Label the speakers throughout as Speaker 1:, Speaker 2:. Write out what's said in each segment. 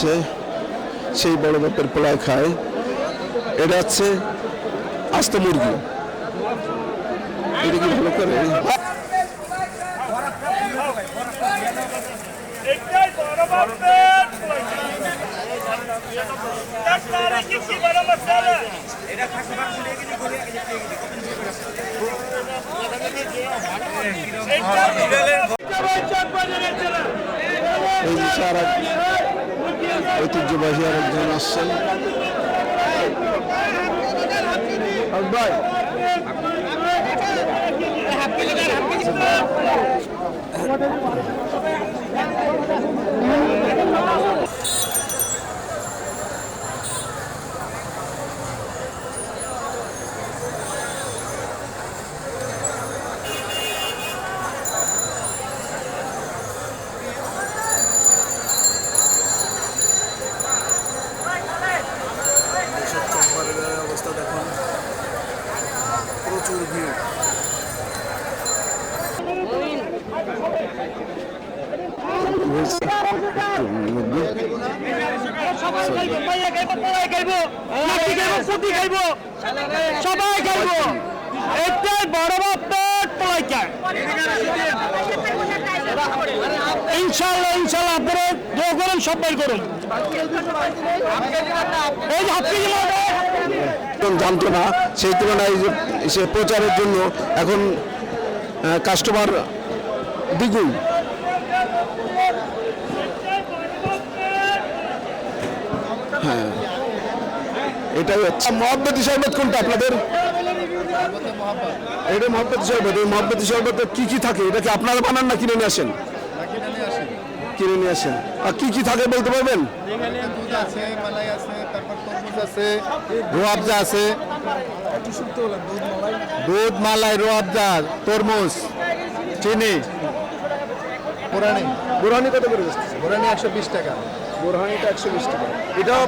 Speaker 1: হচ্ছে সেই বড় বাপের পোলায় খায়। এটা হচ্ছে আস্ত মুরগি। এটা কি ভালো করে? এই এক ঐতিহ্যবাহী আরেকজন আসছেন হক ভাই অবস্থা প্রচুর ভিড়।
Speaker 2: ইনশাল্লাহ ইনশাল্লাহ আপনারা দোয়া করুন সবাই করুন।
Speaker 1: একদম জানতো না সেই তুলনায় সে প্রচারের জন্য এখন কাস্টমার দ্বিগুণ। হ্যাঁ। এটাই কোনটা আপনাদের? এটা এই কি কি থাকে? এটা কি আপনারা বানান না কিনে নিয়ে আসেন? কিনে নিয়ে আসেন। আর কি কি থাকে বলতে পারবেন?
Speaker 3: দুধ আছে মালাই আছে তারপর তরমুজ আছে রোয়াবজা আছে। দুধ মালাই রোয়াবজা তরমুজ চিনি। বুরহানি।
Speaker 1: কত করে যাচ্ছে
Speaker 3: একশো বিশ টাকা।
Speaker 1: বুরহানিটা একশো বিশ টাকা। এটাও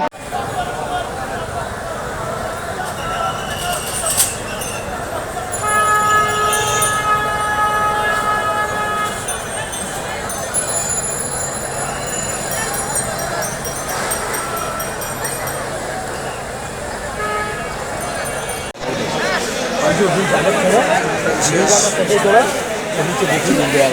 Speaker 1: जो
Speaker 4: भी गलत है ये
Speaker 1: वाला
Speaker 4: सही गलत कभी से देखी नहीं गया